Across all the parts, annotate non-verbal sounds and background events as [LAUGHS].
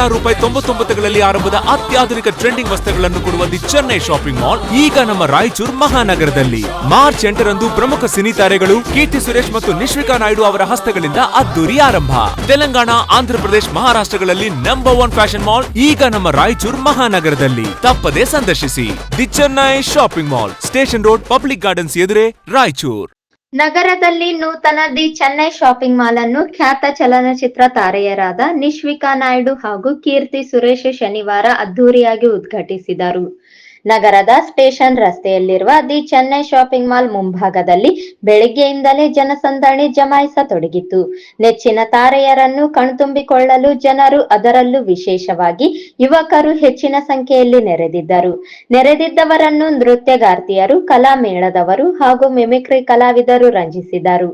ಕೇವಲ ರೂಪಾಯಿ ತೊಂಬತ್ತೊಂಬತ್ತುಗಳಲ್ಲಿ ಆರಂಭದ ಅತ್ಯಾಧುನಿಕ ಟ್ರೆಂಡಿಂಗ್ ವಸ್ತುಗಳನ್ನು ಕೊಡುವ ದಿ ಚೆನ್ನೈ ಶಾಪಿಂಗ್ ಮಾಲ್ ಈಗ ನಮ್ಮ ರಾಯಚೂರು ಮಹಾನಗರದಲ್ಲಿ. ಮಾರ್ಚ್ ಎಂಟರಂದು ಪ್ರಮುಖ ಸಿನಿ ತಾರೆಗಳು ಕೀರ್ತಿ ಸುರೇಶ್ ಮತ್ತು ನಿಶ್ವಿಕಾ ನಾಯ್ಡು ಅವರ ಹಸ್ತಗಳಿಂದ ಅದ್ದೂರಿ ಆರಂಭ. ತೆಲಂಗಾಣ, ಆಂಧ್ರಪ್ರದೇಶ ಮಹಾರಾಷ್ಟ್ರಗಳಲ್ಲಿ ನಂಬರ್ ಒನ್ ಫ್ಯಾಷನ್ ಮಾಲ್ ಈಗ ನಮ್ಮ ರಾಯಚೂರು ಮಹಾನಗರದಲ್ಲಿ. ತಪ್ಪದೇ ಸಂದರ್ಶಿಸಿ. The Chennai shopping mall station road public gardens ಎದುರೇ Raichur. ನಗರದಲ್ಲಿ ನೂತನ ದಿ ಚೆನ್ನೈ ಶಾಪಿಂಗ್ ಮಾಲ್ ಅನ್ನು ಖ್ಯಾತ ಚಲನಚಿತ್ರ ತಾರೆಯರಾದ ನಿಶ್ವಿಕಾ ನಾಯ್ಡು ಹಾಗೂ ಕೀರ್ತಿ ಸುರೇಶ್ ಶನಿವಾರ ಅದ್ದೂರಿಯಾಗಿ ಉದ್ಘಾಟಿಸಿದರು. ನಗರದ ಸ್ಟೇಷನ್ ರಸ್ತೆಯಲ್ಲಿರುವ ದಿ ಚೆನ್ನೈ ಶಾಪಿಂಗ್ ಮಾಲ್ ಮುಂಭಾಗದಲ್ಲಿ ಬೆಳಿಗ್ಗೆಯಿಂದಲೇ ಜನಸಂದಣಿ ಜಮಾಯಿಸತೊಡಗಿತು ನೆಚ್ಚಿನ ತಾರೆಯರನ್ನು ಕಣ್ತುಂಬಿಕೊಳ್ಳಲು ಜನರು ಅದರಲ್ಲೂ ವಿಶೇಷವಾಗಿ ಯುವಕರು ಹೆಚ್ಚಿನ ಸಂಖ್ಯೆಯಲ್ಲಿ ನೆರೆದಿದ್ದರು. ನೆರೆದಿದ್ದವರನ್ನು ನೃತ್ಯಗಾರ್ತಿಯರು ಕಲಾ ಮೇಳದವರು ಹಾಗೂ ಮಿಮಿಕ್ರಿ ಕಲಾವಿದರು ರಂಜಿಸಿದರು.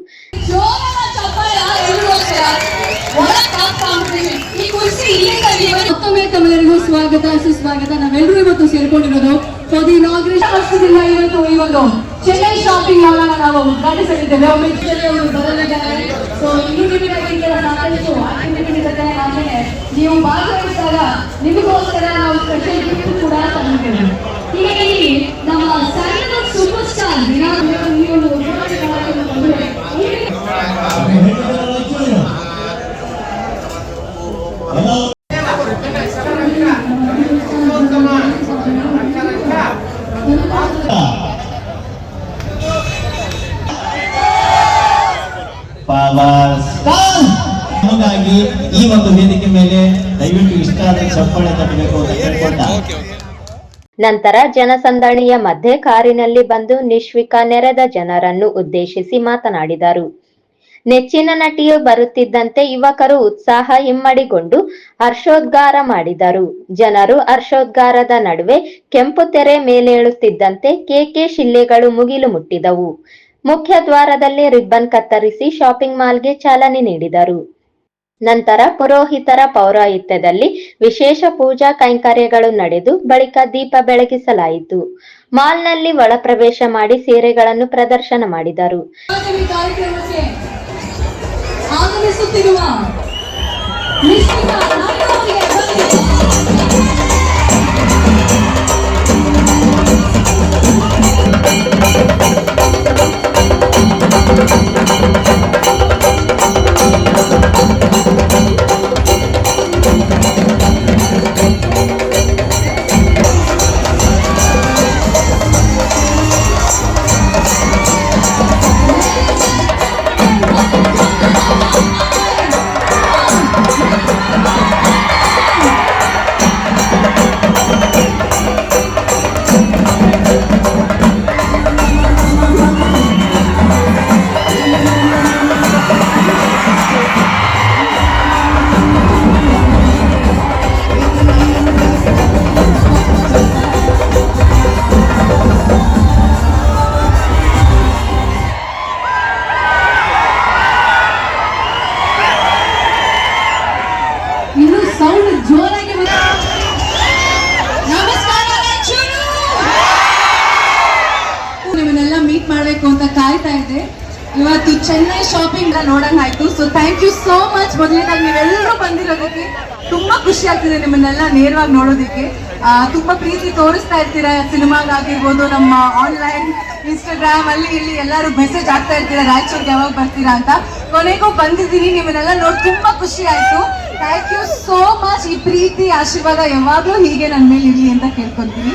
ಮತ್ತೊಮ್ಮೆ ತಮ್ಮೆಲ್ಲರಿಗೂ ಸ್ವಾಗತ, ಸುಸ್ವಾಗತ. ನಾವೆಲ್ಲರೂ ಇವತ್ತು ಸೇರ್ಕೊಂಡಿರೋದು ಫಾರ್ ದಿ ಇನಾಗ್ರೇಷನ್ ವರ್ಷದಿಂದ ಇವತ್ತು ಈ ಒಂದು ಚೆನ್ನೈ ಶಾಪಿಂಗ್ ಮಾಲ್ ಅನ್ನ ನಾವು ಉದ್ಘಾಟಿಸಲಿದ್ದೇವೆ. ಒಮ್ಮೆ ಅವರು ಬರಲಿದ್ದಾರೆ ಸೊ ಕೆಲ ಸಾಕಷ್ಟು ಆಕ್ಟಿವಿಟಿ ಇರುತ್ತೆ ಹಾಗೆ ನೀವು ಭಾಗವಹಿಸಿದಾಗ ನಿಮಗೋಸ್ಕರ ನಾವು ಸ್ಪೆಷಲ್ ಗಿಫ್ಟ್ ಕೂಡ ತಂದಿದ್ದೇವೆ. ಹೀಗಾಗಿ ನಮ್ಮ ಸ್ಯಾಂಡಲ್ವುಡ್ ಸೂಪರ್ ಸ್ಟಾರ್ ಈ ನಂತರ ಜನಸಂದಣಿಯ ಮಧ್ಯೆ ಕಾರಿನಲ್ಲಿ ಬಂದು ನಿಶ್ವಿಕ ನೆರೆದ ಜನರನ್ನು ಉದ್ದೇಶಿಸಿ ಮಾತನಾಡಿದರು. ನೆಚ್ಚಿನ ನಟಿಯು ಬರುತ್ತಿದ್ದಂತೆ ಯುವಕರು ಉತ್ಸಾಹ ಇಮ್ಮಡಿಗೊಂಡು ಹರ್ಷೋದ್ಗಾರ ಮಾಡಿದರು. ಜನರು ಹರ್ಷೋದ್ಗಾರದ ನಡುವೆ ಕೆಂಪು ತೆರೆ ಮೇಲೇಳುತ್ತಿದ್ದಂತೆ ಕೆಕೆ ಶಿಲ್ಲೆಗಳು ಮುಗಿಲು ಮುಟ್ಟಿದವು. ಮುಖ್ಯ ದ್ವಾರದಲ್ಲಿ ರಿಬ್ಬನ್ ಕತ್ತರಿಸಿ ಶಾಪಿಂಗ್ ಮಾಲ್ಗೆ ಚಾಲನೆ ನೀಡಿದರು. ನಂತರ ಪುರೋಹಿತರ ಪೌರಾಹಿತ್ಯದಲ್ಲಿ ವಿಶೇಷ ಪೂಜಾ ಕೈಂಕರ್ಯಗಳು ನಡೆದು ಬಳಿಕ ದೀಪ ಬೆಳಗಿಸಲಾಯಿತು. ಮಾಲ್ನಲ್ಲಿ ಒಳಪ್ರವೇಶ ಮಾಡಿ ಸೀರೆಗಳನ್ನು ಪ್ರದರ್ಶನ ಮಾಡಿದರು. ಇವತ್ತು Chennai shopping ನೋಡಂಗಾಯ್ತು so thank you so much ಮೊದಲನೇದಾಗಿ ನೀವೆಲ್ಲರೂ ಬಂದಿರೋದಕ್ಕೆ ತುಂಬಾ ಖುಷಿ ಆಗ್ತಿದೆ ನಿಮ್ಮನ್ನೆಲ್ಲ ನೇರವಾಗಿ ನೋಡೋದಕ್ಕೆ. ತುಂಬಾ ಪ್ರೀತಿ ತೋರಿಸ್ತಾ ಇರ್ತೀರಾ? ಸಿನಿಮಾಗಾಗಿರ್ಬೋದು, ನಮ್ಮ ಆನ್ಲೈನ್ ಇನ್ಸ್ಟಾಗ್ರಾಮ್ ಅಲ್ಲಿ ಇಲ್ಲಿ ಎಲ್ಲರೂ ಮೆಸೇಜ್ ಆಗ್ತಾ ಇರ್ತೀರಾ? ರಾಯಚೂರ್ಗೆ ಯಾವಾಗ ಬರ್ತೀರಾ ಅಂತ. ಕೊನೆಗೂ ಬಂದಿದ್ದೀನಿ. ನಿಮ್ಮನ್ನೆಲ್ಲ ನೋಡಿ ತುಂಬಾ ಖುಷಿ ಆಯ್ತು. ಥ್ಯಾಂಕ್ ಯು ಸೋ ಮಚ್ ಈ ಪ್ರೀತಿ, ಆಶೀರ್ವಾದ ಯಾವಾಗಲೂ ಹೀಗೆ ನನ್ನ ಮೇಲೆ ಇರಲಿ ಅಂತ ಕೇಳ್ಕೊತೀನಿ.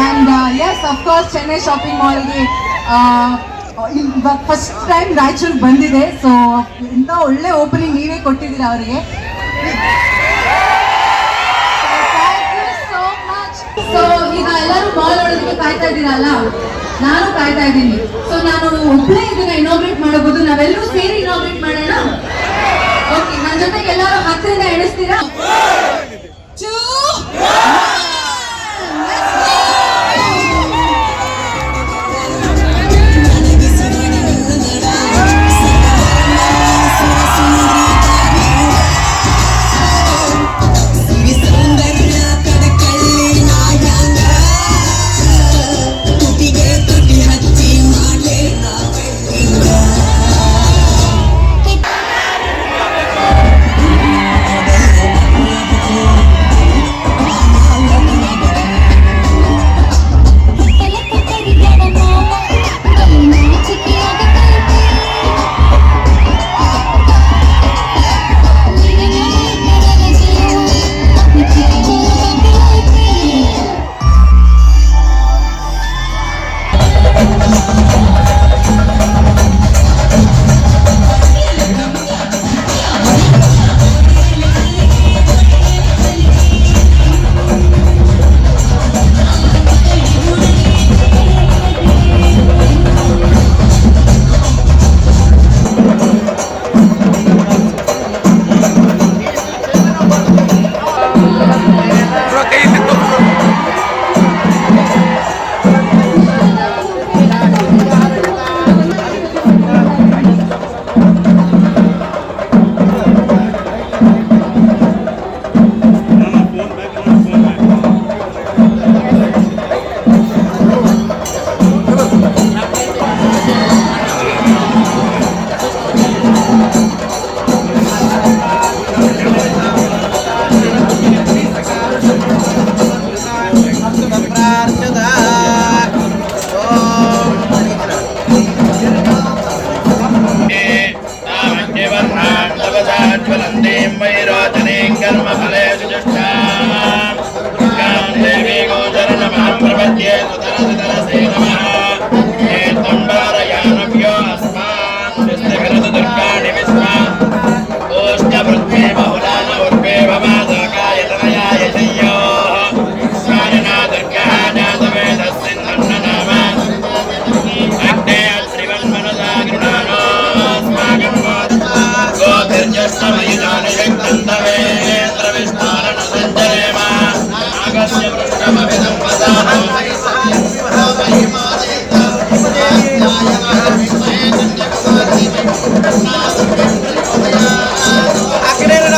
And yes of course Chennai shopping ಮಾಲ್ಗೆ first time Raichur ಬಂದಿದೆ ಸೊ ಇಂತ ಒಳ್ಳೆ ಓಪನಿಂಗ್ ನೀವೇ ಕೊಟ್ಟಿದ್ದೀರಾ ಅವರಿಗೆ. ಸೊ ಈಗ ಎಲ್ಲರೂ ಕಾಯ್ತಾ ಇದ್ದೀರಲ್ಲ? ನಾನು ಕಾಯ್ತಾ ಇದ್ದೀನಿ. ಸೊ ನಾನು ಒಬ್ಬಳೇ ಇದನ್ನ ಇನಾಗ್ರೇಟ್ ಮಾಡಬಹುದು. ನಾವೆಲ್ಲರೂ ಸೇರಿ ಇನಾಗ್ರೇಟ್ ಮಾಡೋಣ? ಓಕೆ ನನ್ನ ಜೊತೆಗೆ ಎಲ್ಲರೂ ಹತ್ತಿರದಿಂದ ಎಣಿಸ್ತೀರಾ?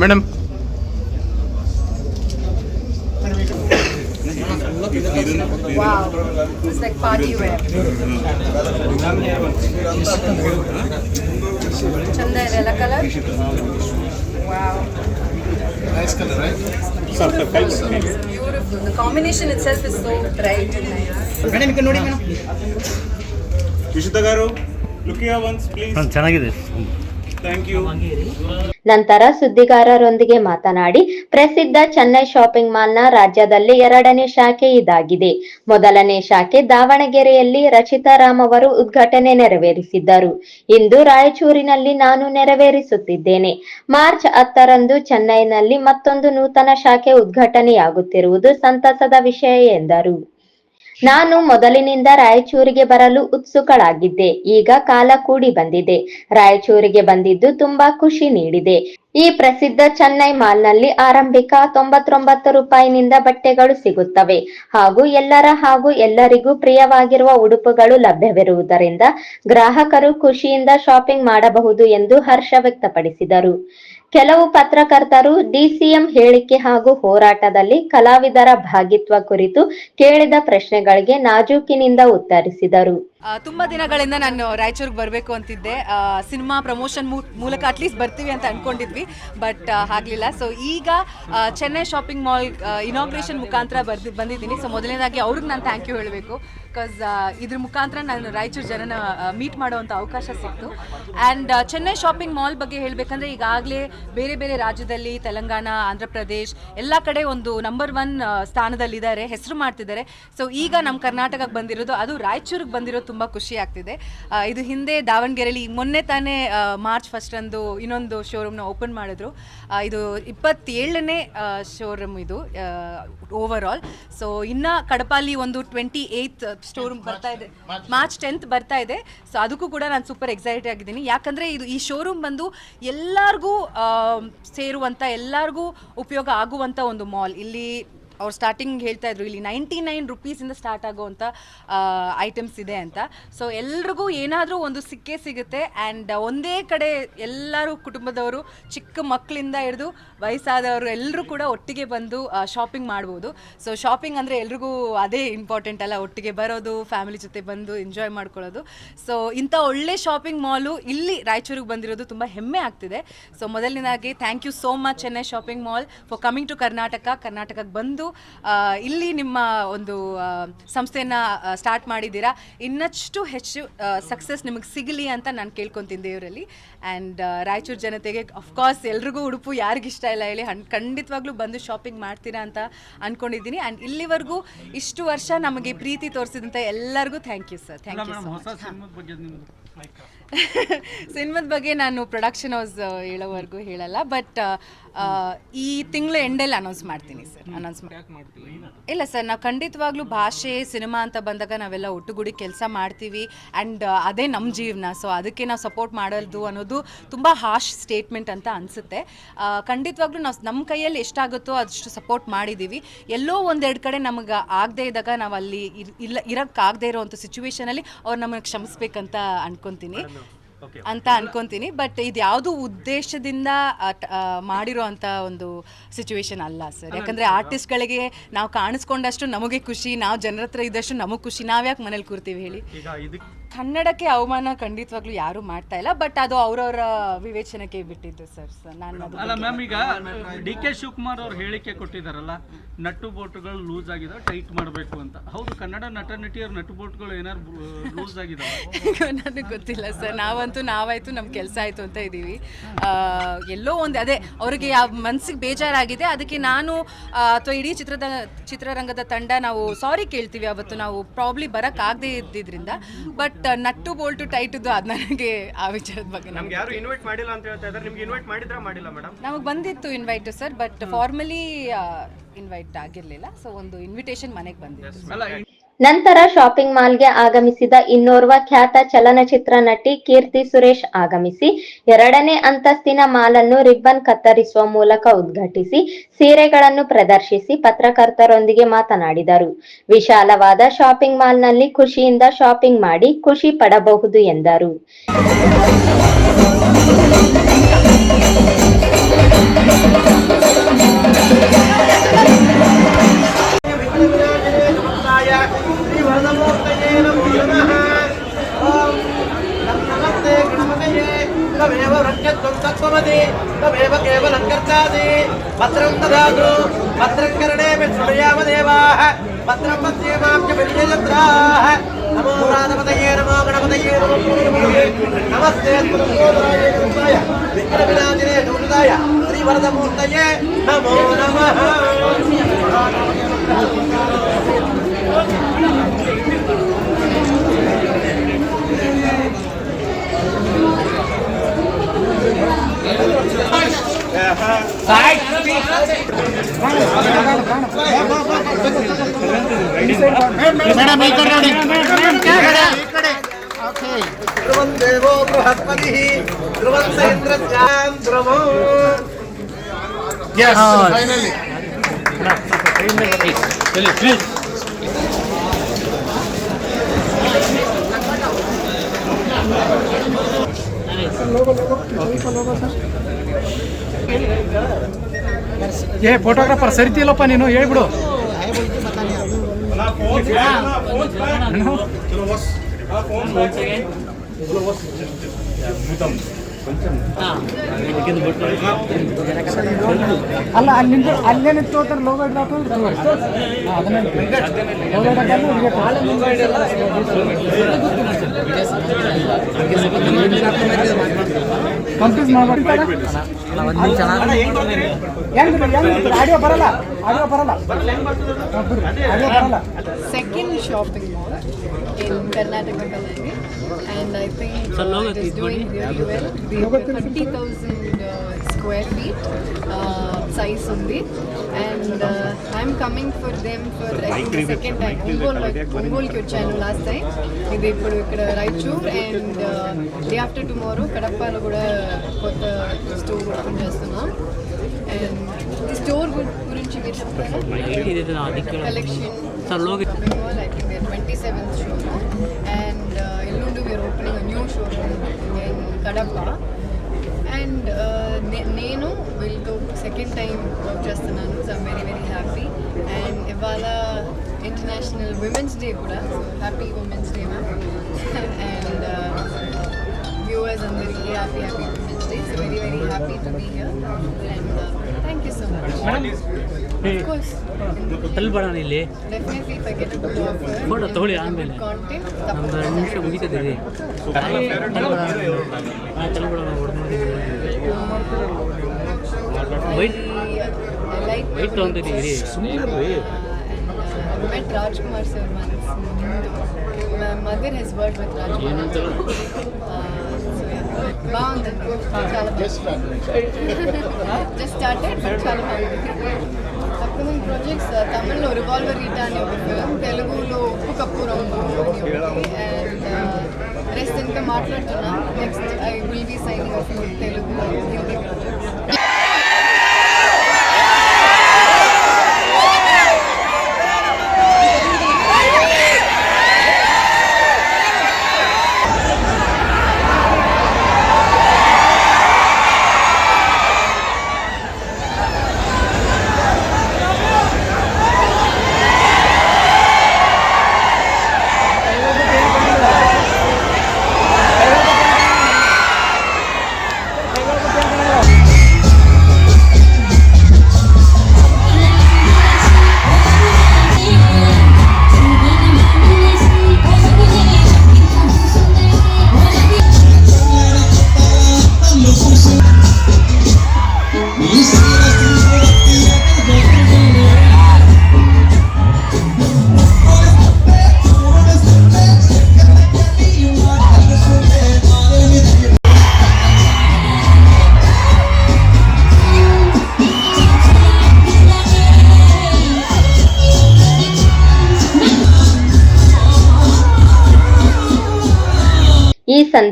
Madam It's like party wear. ಚಂದ ಇದೆ ಅಲ್ಲ colour wow beautiful the combination itself is so bright and nice madam ಈಗ ನೋಡಿ ಮೇಡಮ್ ವಿಶುದ್ಧ ಗಾರು ಲುಕಿಯಾ ಒನ್ಸ್ ಪ್ಲೀಸ್ ಚೆನ್ನಾಗಿದೆ. ಯು ನಂತರ ಸುದ್ದಿಗಾರರೊಂದಿಗೆ ಮಾತನಾಡಿ, ಪ್ರಸಿದ್ಧ ಚೆನ್ನೈ ಶಾಪಿಂಗ್ ಮಾಲ್ನ ರಾಜ್ಯದಲ್ಲಿ ಎರಡನೇ ಶಾಖೆ ಇದಾಗಿದೆ. ಮೊದಲನೇ ಶಾಖೆ ದಾವಣಗೆರೆಯಲ್ಲಿ ರಚಿತಾ ರಾಮ್ ಅವರು ಉದ್ಘಾಟನೆ ನೆರವೇರಿಸಿದ್ದರು. ಇಂದು ರಾಯಚೂರಿನಲ್ಲಿ ನಾನು ನೆರವೇರಿಸುತ್ತಿದ್ದೇನೆ. ಮಾರ್ಚ್ ಹತ್ತರಂದು ಚೆನ್ನೈನಲ್ಲಿ ಮತ್ತೊಂದು ನೂತನ ಶಾಖೆ ಉದ್ಘಾಟನೆಯಾಗುತ್ತಿರುವುದು ಸಂತಸದ ವಿಷಯ ಎಂದರು. ನಾನು ಮೊದಲಿನಿಂದ ರಾಯಚೂರಿಗೆ ಬರಲು ಉತ್ಸುಕಳಾಗಿದ್ದೆ. ಈಗ ಕಾಲ ಕೂಡಿ ಬಂದಿದೆ. ರಾಯಚೂರಿಗೆ ಬಂದಿದ್ದು ತುಂಬಾ ಖುಷಿ ನೀಡಿದೆ. ಈ ಪ್ರಸಿದ್ಧ ಚೆನ್ನೈ ಮಾಲ್ನಲ್ಲಿ ಆರಂಭಿಕ ತೊಂಬತ್ತೊಂಬತ್ತು ರೂಪಾಯಿನಿಂದ ಬಟ್ಟೆಗಳು ಸಿಗುತ್ತವೆ. ಹಾಗೂ ಎಲ್ಲರ ಹಾಗೂ ಎಲ್ಲರಿಗೂ ಪ್ರಿಯವಾಗಿರುವ ಉಡುಪುಗಳು ಲಭ್ಯವಿರುವುದರಿಂದ ಗ್ರಾಹಕರು ಖುಷಿಯಿಂದ ಶಾಪಿಂಗ್ ಮಾಡಬಹುದು ಎಂದು ಹರ್ಷ ವ್ಯಕ್ತಪಡಿಸಿದರು. ಕೆಲವು ಪತ್ರಕರ್ತರು ಡಿಸಿಎಂ ಹೇಳಿಕೆ ಹಾಗೂ ಹೋರಾಟದಲ್ಲಿ ಕಲಾವಿದರ ಭಾಗಿತ್ವ ಕುರಿತು ಕೇಳಿದ ಪ್ರಶ್ನೆಗಳಿಗೆ ನಾಜೂಕಿನಿಂದ ಉತ್ತರಿಸಿದರು. ತುಂಬಾ ದಿನಗಳಿಂದ ನಾನು ರಾಯಚೂರಿಗೆ ಬರಬೇಕು ಅಂತಿದ್ದೆ. ಸಿನಿಮಾ ಪ್ರಮೋಷನ್ ಮೂಲಕ ಅಟ್ಲೀಸ್ಟ್ ಬರ್ತೀವಿ ಅಂತ ಅನ್ಕೊಂಡಿದ್ವಿ, ಬಟ್ ಆಗಲಿಲ್ಲ. ಸೊ ಈಗ ಚೆನ್ನೈ ಶಾಪಿಂಗ್ ಮಾಲ್ ಇನಾಗ್ರೇಷನ್ ಮುಖಾಂತರ ಬರ್ದಿ ಬಂದಿದ್ದೀನಿ. ಸೊ ಮೊದಲನೇದಾಗಿ ಅವ್ರಿಗೆ ನಾನು ಥ್ಯಾಂಕ್ ಯು ಹೇಳಬೇಕು. ಬಿಕಾಸ್ ಇದ್ರ ಮುಖಾಂತರ ನಾನು ರಾಯಚೂರು ಜನನ ಮೀಟ್ ಮಾಡುವಂಥ ಅವಕಾಶ ಸಿಕ್ತು. ಆ್ಯಂಡ್ ಚೆನ್ನೈ ಶಾಪಿಂಗ್ ಮಾಲ್ ಬಗ್ಗೆ ಹೇಳಬೇಕಂದ್ರೆ ಈಗಾಗಲೇ ಬೇರೆ ಬೇರೆ ರಾಜ್ಯದಲ್ಲಿ, ತೆಲಂಗಾಣ, ಆಂಧ್ರ ಪ್ರದೇಶ್ ಎಲ್ಲ ಕಡೆ ಒಂದು ನಂಬರ್ ಒನ್ ಸ್ಥಾನದಲ್ಲಿದ್ದಾರೆ, ಹೆಸರು ಮಾಡ್ತಿದ್ದಾರೆ. ಸೊ ಈಗ ನಮ್ಮ ಕರ್ನಾಟಕಕ್ಕೆ ಬಂದಿರೋದು, ಅದು ರಾಯಚೂರಿಗೆ ಬಂದಿರೋದು ತುಂಬ ಖುಷಿ ಆಗ್ತಿದೆ. ಇದು ಹಿಂದೆ ದಾವಣಗೆರೆಯಲ್ಲಿ ಮೊನ್ನೆ ತಾನೇ ಮಾರ್ಚ್ ಫಸ್ಟ್ ಅಂದು ಇನ್ನೊಂದು ಶೋರೂಮ್ನ ಓಪನ್ ಮಾಡಿದ್ರು. ಇದು ಇಪ್ಪತ್ತೇಳನೇ ಶೋರೂಮ್ ಇದು ಓವರ್ ಆಲ್ ಸೊ ಇನ್ನ ಕಡಪಾಲಿ ಒಂದು ಟ್ವೆಂಟಿ ಏಯ್ತ್ ಸ್ಟೋರೂಮ್ ಬರ್ತಾ ಇದೆ. ಮಾರ್ಚ್ ಟೆಂತ್ ಬರ್ತಾ ಇದೆ. ಸೊ ಅದಕ್ಕೂ ಕೂಡ ನಾನು ಸೂಪರ್ ಎಕ್ಸೈಟೆಡ್ ಆಗಿದ್ದೀನಿ. ಯಾಕಂದ್ರೆ ಇದು ಈ ಶೋರೂಮ್ ಬಂದು ಎಲ್ಲರಿಗೂ ಸೇರುವಂತ ಎಲ್ಲರಿಗೂ ಉಪಯೋಗ ಆಗುವಂಥ ಒಂದು ಮಾಲ್ ಇಲ್ಲಿ ಅವ್ರು ಸ್ಟಾರ್ಟಿಂಗ್ ಹೇಳ್ತಾ ಇದ್ರು, ಇಲ್ಲಿ ನೈಂಟಿ ನೈನ್ ರುಪೀಸಿಂದ ಸ್ಟಾರ್ಟ್ ಆಗುವಂಥ ಐಟಮ್ಸ್ ಇದೆ ಅಂತ. ಸೊ ಎಲ್ರಿಗೂ ಏನಾದರೂ ಒಂದು ಸಿಕ್ಕೇ ಸಿಗುತ್ತೆ. ಆ್ಯಂಡ್ ಒಂದೇ ಕಡೆ ಎಲ್ಲರೂ ಕುಟುಂಬದವರು, ಚಿಕ್ಕ ಮಕ್ಕಳಿಂದ ಹಿಡಿದು ವಯಸ್ಸಾದವರು ಎಲ್ಲರೂ ಕೂಡ ಒಟ್ಟಿಗೆ ಬಂದು ಶಾಪಿಂಗ್ ಮಾಡ್ಬೋದು. ಸೊ ಶಾಪಿಂಗ್ ಅಂದರೆ ಎಲ್ರಿಗೂ ಅದೇ ಇಂಪಾರ್ಟೆಂಟ್ ಅಲ್ಲ. ಒಟ್ಟಿಗೆ ಬರೋದು ಫ್ಯಾಮಿಲಿ ಜೊತೆ ಬಂದು ಎಂಜಾಯ್ ಮಾಡ್ಕೊಳ್ಳೋದು. ಸೊ ಇಂಥ ಒಳ್ಳೆ ಶಾಪಿಂಗ್ ಮಾಲು ಇಲ್ಲಿ ರಾಯಚೂರಿಗೆ ಬಂದಿರೋದು ತುಂಬ ಹೆಮ್ಮೆ ಆಗ್ತಿದೆ. ಸೊ ಮೊದಲನೇದಾಗಿ thank you so much Chennai shopping mall for coming to Karnataka ಕರ್ನಾಟಕಕ್ಕೆ ಬಂದು ಇಲ್ಲಿ ನಿಮ್ಮ ಒಂದು ಸಂಸ್ಥೆಯನ್ನು ಸಂಸ್ಥೆನ ಸ್ಟಾರ್ಟ್ ಮಾಡಿದ್ದೀರಾ? ಇನ್ನಷ್ಟು ಹೆಚ್ಚು ಸಕ್ಸಸ್ ನಿಮಗೆ ಸಿಗಲಿ ಅಂತ ನಾನು ಕೇಳ್ಕೊತೀನಿ ದೇವರಲ್ಲಿ. ಆ್ಯಂಡ್ ರಾಯಚೂರು ಜನತೆಗೆ ಅಫ್ಕೋರ್ಸ್ ಎಲ್ರಿಗೂ ಉಡುಪು ಯಾರಿಗಿಷ್ಟ ಇಲ್ಲ ಹೇಳಿ ಹಣ್ ಖಂಡಿತವಾಗ್ಲೂ ಬಂದು ಶಾಪಿಂಗ್ ಮಾಡ್ತೀರಾ ಅಂತ ಅಂದ್ಕೊಂಡಿದ್ದೀನಿ ಆ್ಯಂಡ್ ಇಲ್ಲಿವರೆಗೂ ಇಷ್ಟು ವರ್ಷ ನಮಗೆ ಪ್ರೀತಿ ತೋರಿಸಿದಂಥ ಎಲ್ಲರಿಗೂ thank you sir thank you so much ಸಿನಿಮಾದ ಬಗ್ಗೆ ನಾನು ಪ್ರೊಡಕ್ಷನ್ ಹೌಸ್ ಹೇಳೋವರೆಗೂ ಹೇಳಲ್ಲ ಬಟ್ ಈ ತಿಂಗಳು ಎಂಡಲ್ಲಿ ಅನೌನ್ಸ್ ಮಾಡ್ತೀನಿ ಸರ್ ಅನೌನ್ಸ್ ಇಲ್ಲ ಸರ್ ನಾವು ಖಂಡಿತವಾಗ್ಲೂ ಭಾಷೆ ಸಿನಿಮಾ ಅಂತ ಬಂದಾಗ ನಾವೆಲ್ಲ ಒಟ್ಟುಗೂಡಿ ಕೆಲಸ ಮಾಡ್ತೀವಿ ಆ್ಯಂಡ್ ಅದೇ ನಮ್ಮ ಜೀವನ ಸೊ ಅದಕ್ಕೆ ನಾವು ಸಪೋರ್ಟ್ ಮಾಡೋದು ಅನ್ನೋದು ತುಂಬ ಹಾಶ್ ಸ್ಟೇಟ್ಮೆಂಟ್ ಅಂತ ಅನಿಸುತ್ತೆ. ಖಂಡಿತವಾಗ್ಲೂ ನಾವು ನಮ್ಮ ಕೈಯಲ್ಲಿ ಎಷ್ಟಾಗುತ್ತೋ ಅಷ್ಟು ಸಪೋರ್ಟ್ ಮಾಡಿದ್ದೀವಿ ಎಲ್ಲೋ ಒಂದೆರಡು ಕಡೆ ನಮಗೆ ಆಗದೇ ಇದ್ದಾಗ ನಾವು ಅಲ್ಲಿ ಇರ್- ಇಲ್ಲ ಇರೋಕ್ಕಾಗದೇ ಇರೋವಂಥ ಸಿಚುವೇಶನಲ್ಲಿ ಅವ್ರು ನಮಗೆ ಕ್ಷಮಿಸ್ಬೇಕಂತ ಅನ್ಕೊತೀನಿ. ಅಂತ ಅನ್ಕೊಂತೀನಿ. ಬಟ್ ಇದು ಯಾವುದು ಉದ್ದೇಶದಿಂದ ಮಾಡಿರೋ ಅಂತ ಒಂದು ಸಿಚುವೇಶನ್ ಅಲ್ಲ ಸರ್ ಯಾಕಂದರೆ ಆರ್ಟಿಸ್ಟ್ಗಳಿಗೆ ನಾವು ಕಾಣಿಸ್ಕೊಂಡಷ್ಟು ನಮಗೆ ಖುಷಿ ನಾವು ಜನರ ಹತ್ರ ಇದ್ದಷ್ಟು ನಮಗೆ ಖುಷಿ. ನಾವ್ಯಾಕೆ ಮನೇಲಿ ಕೂರ್ತೀವಿ ಹೇಳಿ? ಕನ್ನಡಕ್ಕೆ ಅವಮಾನ ಖಂಡಿತವಾಗ್ಲೂ ಯಾರು ಮಾಡ್ತಾ ಇಲ್ಲ ಬಟ್ ಅದು ಅವರವರ ವಿವೇಚನೆಗೆ ಬಿಟ್ಟಿದ್ದು ಸರ್ ನಾನು ಅಲ್ಲ ಮ್ಯಾಮ್ ಈಗ ಡಿ ಕೆ ಶಿವಕುಮಾರ್ ಅವ್ರು ಹೇಳಿಕೆ ಕೊಟ್ಟಿದ್ದಾರಲ್ಲ ನಟ್ಟು ಬೋಟುಗಳು ಲೂಸ್ ಆಗಿದೆ ಟೈಟ್ ಮಾಡಬೇಕು ಅಂತ. ಹೌದು ಕನ್ನಡ ನಟ ನಟಿಯರ ನಟ್ಟು ಬೋಟ್ಗಳು ಏನಾದ್ರು ಲೂಸ್ ಆಗಿದಾವೆ? [LAUGHS] ನನಗೆ ಗೊತ್ತಿಲ್ಲ ಸರ್ ನಾವಂತೂ ನಾವಾಯ್ತು ನಮ್ಮ ಕೆಲಸ ಆಯ್ತು ಅಂತ ಇದ್ದೀವಿ. ಎಲ್ಲೋ ಒಂದು ಅದೇ ಅವರಿಗೆ ಯಾವ ಮನ್ಸಿಗೆ ಬೇಜಾರಾಗಿದೆ ಅದಕ್ಕೆ ನಾನು ಅಥವಾ ಇಡೀ ಚಿತ್ರದ ಚಿತ್ರರಂಗದ ತಂಡ ನಾವು ಸಾರಿ ಕೇಳ್ತೀವಿ ಅವತ್ತು. ನಾವು ಪ್ರಾಬ್ಲಿ ಬರೋಕ್ಕಾಗದೇ ಇದ್ದಿದ್ರಿಂದ. ಬಟ್ ನಟ್ಟು ಬೋಲ್ಟು ಟೈಟದ್ದು ಅದು ನನಗೆ ಆ ವಿಚಾರದ ಬಗ್ಗೆ ನಮ್ಗೆ ಯಾರು ಇನ್ವೈಟ್ ಮಾಡಿಲ್ಲ ಅಂತ ಹೇಳ್ತಾ ಇದ್ದಾರೆ. ನಿಮ್ಗೆ ಇನ್ವೈಟ್ ಮಾಡಿದ್ರ ಮಾಡಿಲ್ಲ ಮೇಡಮ್ ನಮಗೆ ಬಂದಿತ್ತು invite sir but formally invite ಆಗಿರಲಿಲ್ಲ. ಸೊ ಒಂದು ಇನ್ವಿಟೇಷನ್ ಮನೆಗೆ ಬಂದಿತ್ತು. ನಂತರ ಶಾಪಿಂಗ್ ಮಾಲ್ಗೆ ಆಗಮಿಸಿದ ಇನ್ನೋರ್ವ ಖ್ಯಾತ ಚಲನಚಿತ್ರ ನಟಿ ಕೀರ್ತಿ ಸುರೇಶ್ ಆಗಮಿಸಿ, ಎರಡನೇ ಅಂತಸ್ತಿನ ಮಾಲನ್ನು ರಿಬ್ಬನ್ ಕತ್ತರಿಸುವ ಮೂಲಕ ಉದ್ಘಾಟಿಸಿ, ಸೀರೆಗಳನ್ನು ಪ್ರದರ್ಶಿಸಿ ಪತ್ರಕರ್ತರೊಂದಿಗೆ ಮಾತನಾಡಿದರು. ವಿಶಾಲವಾದ ಶಾಪಿಂಗ್ ಮಾಲ್ನಲ್ಲಿ ಖುಷಿಯಿಂದ ಶಾಪಿಂಗ್ ಮಾಡಿ ಖುಷಿ ಪಡಬಹುದು ಎಂದರು. तमेव रञ्जत्वं तत्त्वमति तमेव केवलं कर्तासि पत्रं ददातु पत्रं करणे विष्णुयामदेवाः पत्रं मध्ये मां च विजयत्राः नमो राधपतये नमो गणपतये नमस्ते विक्रमविनाशिने दूरदाय श्रीवरदमूर्तये नमो नमः ಗಣಪತಯೇ ನಮೋ ಗಣಪತಯೇ ನಮಸ್ತೆ ಸ್ಮೃತೋದರಾಯ ಗುರುತಾಯ ವಿಘ್ನ ವಿನಾಶಿನೇ ಸುಹೃದಾಯ ಶ್ರೀ ವರದಮೂರ್ತಯೇ ನಮೋ ನಮಃ ಧ್ರುವಂ ದೇವೋ ಬೃಹಸ್ಪತಿ ಧ್ರುವಂ ಸೇಂದ್ರಸ್ಯಾಂ ಏ ಫೋಟೋಗ್ರಾಫರ್ ಸರಿತಿಲ್ಲಪ್ಪ ನೀನು? ಹೇಳ್ಬಿಡು. ಅಲ್ಲ ಅಲ್ಲಿ ನಿಂತು ಅಲ್ಲೇ ನಿಂತ್ಕೋತಾರೆ ಲೋಗೋ ಕಂಪ್ಲೀಟ್ ಆಡಿಯೋ ಬರಲ್ಲ ಆಡಿಯೋ ಬರಲ್ಲ ಆಡಿಯೋ ಬರಲ್ಲ second shopping mall Kalani and I think uh, it is doing really well. We have 30,000 uh, square feet uh, size only and uh, I'm coming for them for I think the second time. Ongol Ongolకి వచ్చాను last time ఇది ఇప్పుడు ఇక్కడ Raichur and day after tomorrow కడపలో కూడా కొత్త store open చేస్తున్నాం and ఈ స్టోర్ గురించి మీరు చెప్తారా collection shopping mall. in Kadapa. And uh, ne- నేను వీళ్ళతో సెకండ్ టైం వర్క్ చేస్తున్నాను so I'm very very happy and ఇవాళ ఇంటర్నేషనల్ విమెన్స్ డే కూడా so happy women's day ma'am and viewers అందరికీ happy happy women's day so very very happy to be here and thank you so much Of course. ಇಲ್ಲಿ Definitely, if I get a good offer, photo ತಗೊಳ್ಳಿ and ಆಮೇಲೆ good content, ನಮ್ದು ಎರಡು ನಿಮಿಷ ಮುಗಿತದೆ Wait. I like Wait ತೊಗೊಂತಿದ್ದೀರಿ ಸುಮ್ಮನೆ I met Rajkumar sir once. My mother has worked with Rajkumar. Uh, బాగుందండి చాలా జస్ట్ స్టార్టెడ్ చాలా బాగుంది upcoming projects తమిళ్ళో రివాల్వర్ ఈటా అనే ఒక ఫిలిం తెలుగులో ఉప్పు కప్పు రంగు అండ్ రెస్ట్ ఇంకా మాట్లాడుతున్నా. Next I will be signing Telugu Hindi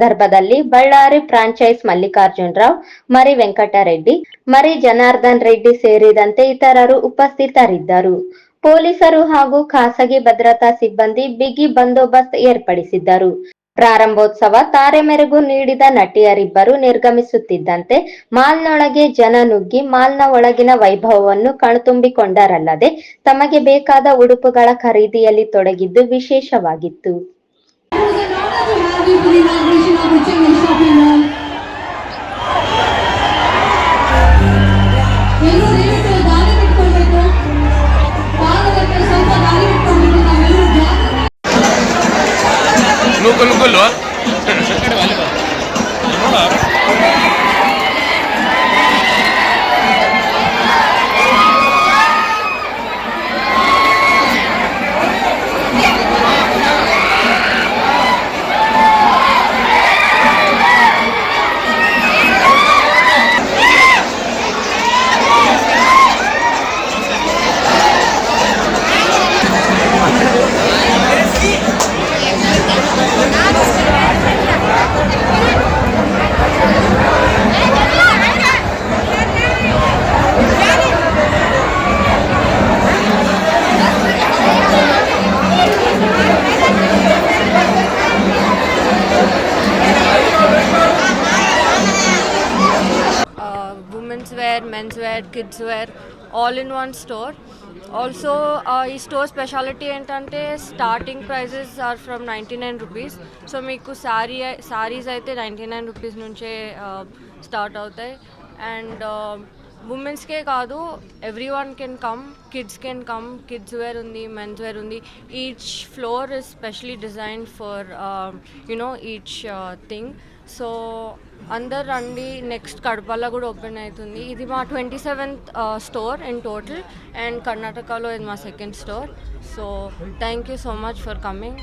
ಸಂದರ್ಭದಲ್ಲಿ ಬಳ್ಳಾರಿ ಫ್ರಾಂಚೈಸ್ ಮಲ್ಲಿಕಾರ್ಜುನ್ ರಾವ್, ಮರಿ ವೆಂಕಟರೆಡ್ಡಿ, ಮರಿ ಜನಾರ್ದನ್ ರೆಡ್ಡಿ ಸೇರಿದಂತೆ ಇತರರು ಉಪಸ್ಥಿತರಿದ್ದರು. ಪೊಲೀಸರು ಹಾಗೂ ಖಾಸಗಿ ಭದ್ರತಾ ಸಿಬ್ಬಂದಿ ಬಿಗಿ ಬಂದೋಬಸ್ತ್ ಏರ್ಪಡಿಸಿದ್ದರು. ಪ್ರಾರಂಭೋತ್ಸವ ತಾರೆ ಮೆರುಗು ನೀಡಿದ ನಟಿಯರಿಬ್ಬರು ನಿರ್ಗಮಿಸುತ್ತಿದ್ದಂತೆ ಮಾಲ್ನೊಳಗೆ ಜನ ನುಗ್ಗಿ ಮಾಲ್ನ ಒಳಗಿನ ವೈಭವವನ್ನು ಕಣ್ತುಂಬಿಕೊಂಡರಲ್ಲದೆ ತಮಗೆ ಬೇಕಾದ ಉಡುಪುಗಳ ಖರೀದಿಯಲ್ಲಿ ತೊಡಗಿದ್ದು ವಿಶೇಷವಾಗಿತ್ತು. ಎಲ್ಲರೂ ದಯವಿಟ್ಟು ದಾರಿ ಬಿಟ್ಕೊಳ್ಬೇಕು. ಪಾದಕ್ಕೆ ಸ್ವಲ್ಪ ದಾರಿ ಬಿಟ್ಕೊಳ್ಬೇಕು ನಾವೆಲ್ಲರೂ ಜಾಗ್ರತೆ. ನೂಕು ನೂಕಲ್ವಾ uh, men's wear kids wear all in one store also ఈ స్టోర్ స్పెషాలిటీ ఏంటంటే starting prices are from ninety nine rupees so మీకు శారీ శారీస్ అయితే నైంటీ నైన్ రూపీస్ నుంచే స్టార్ట్ అవుతాయి. అండ్ ఉమెన్స్కే కాదు every one can come kids can come kids wear ఉంది. Men's wear ఉంది each floor is specially design for you know each thing so అందరు రండి నెక్స్ట్ కడపలో కూడా ఓపెన్ అవుతుంది. ఇది మా twenty seventh store in total and కర్ణాటకలో ఇది మా second store so thank you so much for coming